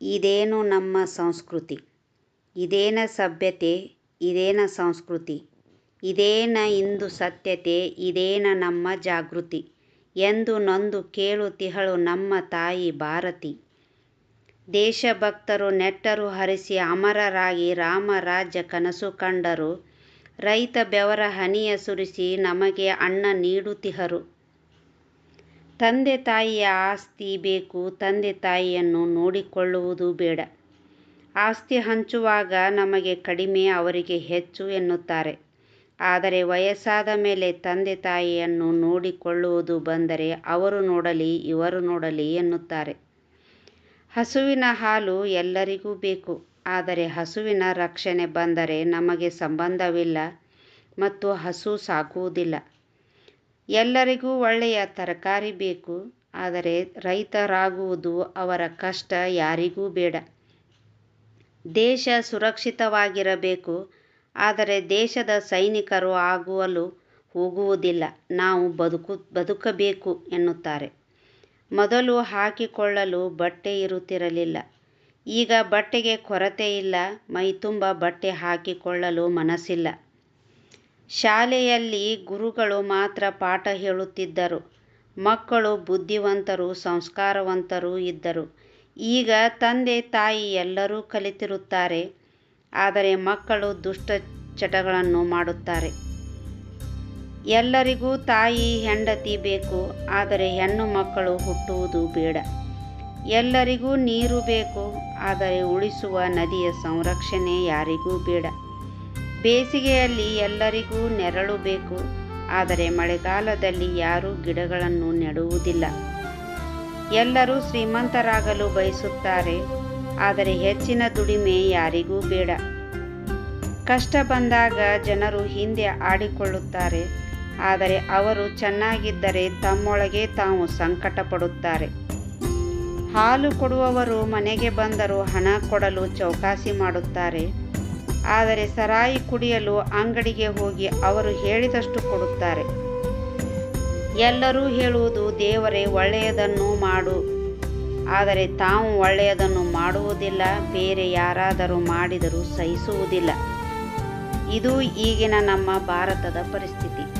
ಇದೇನು ನಮ್ಮ ಸಂಸ್ಕೃತಿ ಇದೇನ ಸಭ್ಯತೆ ಇದೇನ ಸಂಸ್ಕೃತಿ ಇದೇನ ಇಂದು ಸತ್ಯತೆ ಇದೇನ ನಮ್ಮ ಜಾಗೃತಿ ಎಂದು ನೊಂದು ಕೇಳುತಿಹಳು ನಮ್ಮ ತಾಯಿ ಭಾರತಿ. ದೇಶಭಕ್ತರು ನೆಟ್ಟರು ಹರಿಸಿ ಅಮರರಾಗಿ ರಾಮ ರಾಜ್ಯ ಕನಸು ಕಂಡರು. ರೈತ ಬೆವರ ಹನಿಯ ಸುರಿಸಿ ನಮಗೆ ಅನ್ನ ನೀಡುತಿಹರು. ತಂದೆ ತಾಯಿಯ ಆಸ್ತಿ ಬೇಕು, ತಂದೆ ತಾಯಿಯನ್ನು ನೋಡಿಕೊಳ್ಳುವುದು ಬೇಡ. ಆಸ್ತಿ ಹಂಚುವಾಗ ನಮಗೆ ಕಡಿಮೆ, ಅವರಿಗೆ ಹೆಚ್ಚು ಎನ್ನುತ್ತಾರೆ. ಆದರೆ ವಯಸ್ಸಾದ ಮೇಲೆ ತಂದೆ ತಾಯಿಯನ್ನು ನೋಡಿಕೊಳ್ಳುವುದು ಬಂದರೆ ಅವರು ನೋಡಲಿ, ಇವರು ನೋಡಲಿ ಎನ್ನುತ್ತಾರೆ. ಹಸುವಿನ ಹಾಲು ಎಲ್ಲರಿಗೂ ಬೇಕು ಆದರೆ ಹಸುವಿನ ರಕ್ಷಣೆ ಬಂದರೆ ನಮಗೆ ಸಂಬಂಧವಿಲ್ಲ ಮತ್ತು ಹಸು ಸಾಕುವುದಿಲ್ಲ. ಎಲ್ಲರಿಗೂ ಒಳ್ಳೆಯ ತರಕಾರಿ ಬೇಕು, ಆದರೆ ರೈತರಾಗುವುದು ಅವರ ಕಷ್ಟ ಯಾರಿಗೂ ಬೇಡ. ದೇಶ ಸುರಕ್ಷಿತವಾಗಿರಬೇಕು, ಆದರೆ ದೇಶದ ಸೈನಿಕರು ಆಗುವಲು ಹೋಗುವುದಿಲ್ಲ ನಾವು ಬದುಕು, ಬದುಕಬೇಕು ಎನ್ನುತ್ತಾರೆ. ಮೊದಲು ಹಾಕಿಕೊಳ್ಳಲು ಬಟ್ಟೆ ಇರುತ್ತಿರಲಿಲ್ಲ. ಈಗ ಬಟ್ಟೆಗೆ ಕೊರತೆ ಇಲ್ಲ ಮೈತುಂಬ ಬಟ್ಟೆ ಹಾಕಿಕೊಳ್ಳಲು ಮನಸ್ಸಿಲ್ಲ. ಶಾಲೆಯಲ್ಲಿ ಗುರುಗಳು ಮಾತ್ರ ಪಾಠ ಹೇಳುತ್ತಿದ್ದರು. ಮಕ್ಕಳು ಬುದ್ಧಿವಂತರು, ಸಂಸ್ಕಾರವಂತರೂ ಇದ್ದರು. ಈಗ ತಂದೆ ತಾಯಿ ಎಲ್ಲರೂ ಕಲಿತಿರುತ್ತಾರೆ ಆದರೆ ಮಕ್ಕಳು ದುಷ್ಟ ಚಟಗಳನ್ನು ಮಾಡುತ್ತಾರೆ. ಎಲ್ಲರಿಗೂ ತಾಯಿ ಹೆಂಡತಿ ಬೇಕು ಆದರೆ ಹೆಣ್ಣು ಮಕ್ಕಳು ಹುಟ್ಟುವುದು ಬೇಡ. ಎಲ್ಲರಿಗೂ ನೀರು ಬೇಕು ಆದರೆ ಉಳಿಸುವ ನದಿಯ ಸಂರಕ್ಷಣೆ ಯಾರಿಗೂ ಬೇಡ. ಬೇಸಿಗೆಯಲ್ಲಿ ಎಲ್ಲರಿಗೂ ನೆರಳು ಬೇಕು ಆದರೆ ಮಳೆಗಾಲದಲ್ಲಿ ಯಾರೂ ಗಿಡಗಳನ್ನು ನೆಡುವುದಿಲ್ಲ. ಎಲ್ಲರೂ ಶ್ರೀಮಂತರಾಗಲು ಬಯಸುತ್ತಾರೆ ಆದರೆ ಹೆಚ್ಚಿನ ದುಡಿಮೆ ಯಾರಿಗೂ ಬೇಡ. ಕಷ್ಟ ಬಂದಾಗ ಜನರು ಹಿಂದೆ ಆಡಿಕೊಳ್ಳುತ್ತಾರೆ ಆದರೆ ಅವರು ಚೆನ್ನಾಗಿದ್ದರೆ ತಮ್ಮೊಳಗೆ ತಾವು ಸಂಕಟ ಪಡುತ್ತಾರೆ. ಹಾಲು ಕೊಡುವವರು ಮನೆಗೆ ಬಂದರೂ ಹಣ ಕೊಡಲು ಚೌಕಾಸಿ ಮಾಡುತ್ತಾರೆ ಆದರೆ ಸರಾಯಿ ಕುಡಿಯಲು ಅಂಗಡಿಗೆ ಹೋಗಿ ಅವರು ಹೇಳಿದಷ್ಟು ಕೊಡುತ್ತಾರೆ. ಎಲ್ಲರೂ ಹೇಳುವುದು, ದೇವರೇ, ಒಳ್ಳೆಯದನ್ನು ಮಾಡು ಆದರೆ ತಾವು ಒಳ್ಳೆಯದನ್ನು ಮಾಡುವುದಿಲ್ಲ, ಬೇರೆ ಯಾರಾದರೂ ಮಾಡಿದರೂ ಸಹಿಸುವುದಿಲ್ಲ. ಇದು ಈಗಿನ ನಮ್ಮ ಭಾರತದ ಪರಿಸ್ಥಿತಿ.